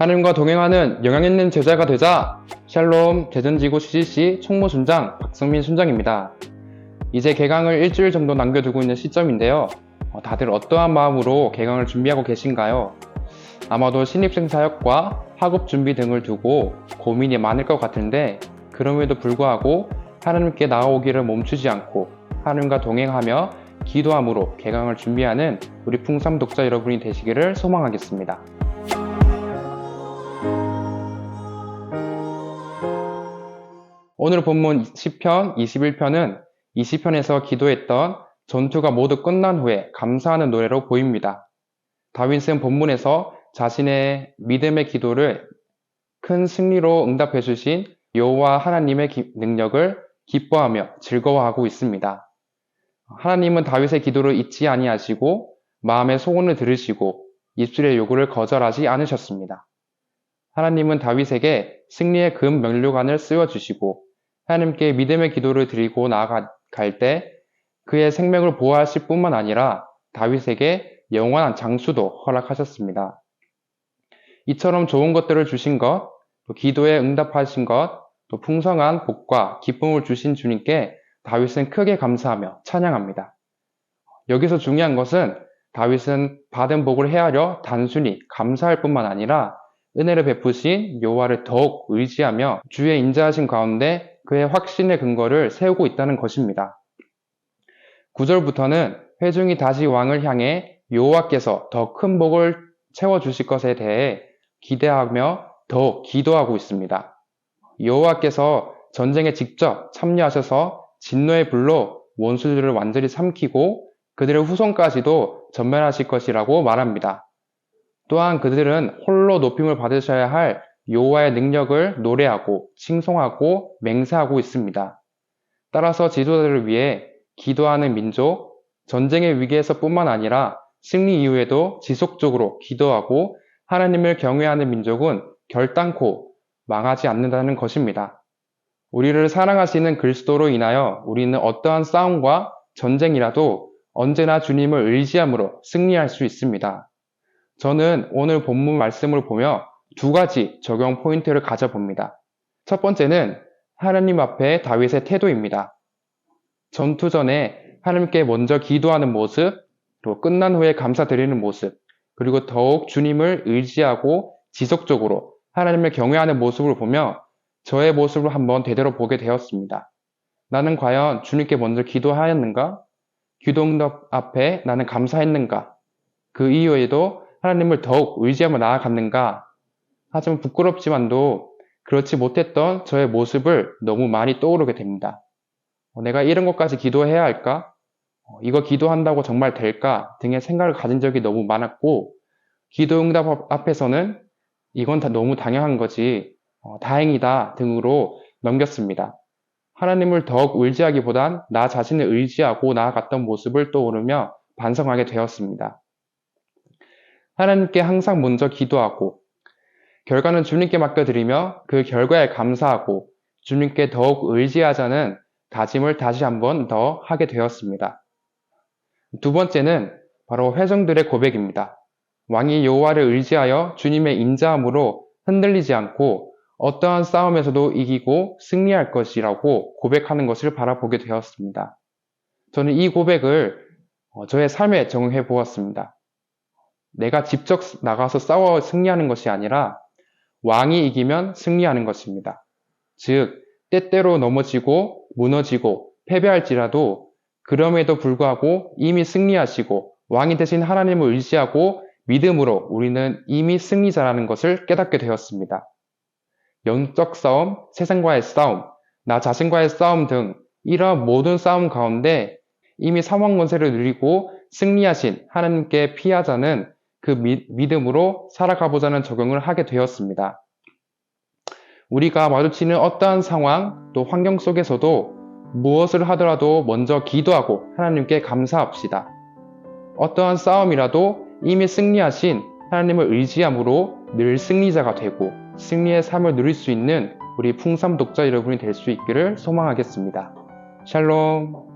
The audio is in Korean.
하나님과 동행하는 영향 있는 제자가 되자 샬롬 대전지구 CCC 총무순장 박성민 순장입니다. 이제 개강을 일주일 정도 남겨두고 있는 시점인데요. 어, 다들 어떠한 마음으로 개강을 준비하고 계신가요? 아마도 신입생 사역과 학업 준비 등을 두고 고민이 많을 것 같은데 그럼에도 불구하고 하나님께 나아오기를 멈추지 않고 하나님과 동행하며 기도함으로 개강을 준비하는 우리 풍삼 독자 여러분이 되시기를 소망하겠습니다. 오늘 본문 10편, 21편은 20편에서 기도했던 전투가 모두 끝난 후에 감사하는 노래로 보입니다. 다윗은 본문에서 자신의 믿음의 기도를 큰 승리로 응답해 주신 여호와 하나님의 기- 능력을 기뻐하며 즐거워하고 있습니다. 하나님은 다윗의 기도를 잊지 아니하시고 마음의 소원을 들으시고 입술의 요구를 거절하지 않으셨습니다. 하나님은 다윗에게 승리의 금 면류관을 쓰여 주시고 하나님께 믿음의 기도를 드리고 나아갈 때 그의 생명을 보호하실 뿐만 아니라 다윗에게 영원한 장수도 허락하셨습니다. 이처럼 좋은 것들을 주신 것, 또 기도에 응답하신 것, 또 풍성한 복과 기쁨을 주신 주님께 다윗은 크게 감사하며 찬양합니다. 여기서 중요한 것은 다윗은 받은 복을 헤아려 단순히 감사할 뿐만 아니라 은혜를 베푸신 여호와를 더욱 의지하며 주의 인자하신 가운데 그의 확신의 근거를 세우고 있다는 것입니다. 9절부터는 회중이 다시 왕을 향해 여호와께서 더 큰 복을 채워 주실 것에 대해 기대하며 더 기도하고 있습니다. 여호와께서 전쟁에 직접 참여하셔서 진노의 불로 원수들을 완전히 삼키고 그들의 후손까지도 전멸하실 것이라고 말합니다. 또한 그들은 홀로 높임을 받으셔야 할 여호와의 능력을 노래하고 칭송하고 맹세하고 있습니다. 따라서 지도자들을 위해 기도하는 민족, 전쟁의 위기에서뿐만 아니라 승리 이후에도 지속적으로 기도하고 하나님을 경외하는 민족은 결단코 망하지 않는다는 것입니다. 우리를 사랑하시는 그리스도로 인하여 우리는 어떠한 싸움과 전쟁이라도 언제나 주님을 의지함으로 승리할 수 있습니다. 저는 오늘 본문 말씀을 보며 두 가지 적용 포인트를 가져봅니다. 첫 번째는 하나님 앞에 다윗의 태도입니다. 전투 전에 하나님께 먼저 기도하는 모습, 또 끝난 후에 감사드리는 모습, 그리고 더욱 주님을 의지하고 지속적으로 하나님을 경외하는 모습을 보며 저의 모습을 한번 되돌아 보게 되었습니다. 나는 과연 주님께 먼저 기도하였는가? 기도응답 앞에 나는 감사했는가? 그 이후에도 하나님을 더욱 의지하며 나아갔는가? 하지만 부끄럽지만도 그렇지 못했던 저의 모습을 너무 많이 떠오르게 됩니다. 어, 내가 이런 것까지 기도해야 할까? 어, 이거 기도한다고 정말 될까? 등의 생각을 가진 적이 너무 많았고, 기도응답 앞에서는 이건 다 너무 당연한 거지, 어, 다행이다 등으로 넘겼습니다. 하나님을 더욱 의지하기보단 나 자신을 의지하고 나아갔던 모습을 떠오르며 반성하게 되었습니다. 하나님께 항상 먼저 기도하고 결과는 주님께 맡겨드리며 그 결과에 감사하고 주님께 더욱 의지하자는 다짐을 다시 한번 더 하게 되었습니다. 두 번째는 바로 회중들의 고백입니다. 왕이 여호와를 의지하여 주님의 인자함으로 흔들리지 않고 어떠한 싸움에서도 이기고 승리할 것이라고 고백하는 것을 바라보게 되었습니다. 저는 이 고백을 어, 저의 삶에 적용해 보았습니다. 내가 직접 나가서 싸워 승리하는 것이 아니라 왕이 이기면 승리하는 것입니다. 즉, 때때로 넘어지고 무너지고 패배할지라도 그럼에도 불구하고 이미 승리하시고 왕이 되신 하나님을 의지하고 믿음으로 우리는 이미 승리자라는 것을 깨닫게 되었습니다. 영적 싸움, 세상과의 싸움, 나 자신과의 싸움 등 이러한 모든 싸움 가운데 이미 사망 권세를 누리고 승리하신 하나님께 피하자는 그 미, 믿음으로 살아가보자는 적용을 하게 되었습니다. 우리가 마주치는 어떠한 상황 또 환경 속에서도 무엇을 하더라도 먼저 기도하고 하나님께 감사합시다. 어떠한 싸움이라도 이미 승리하신 하나님을 의지함으로 늘 승리자가 되고 승리의 삶을 누릴 수 있는 우리 풍삼 독자 여러분이 될 수 있기를 소망하겠습니다. 샬롬.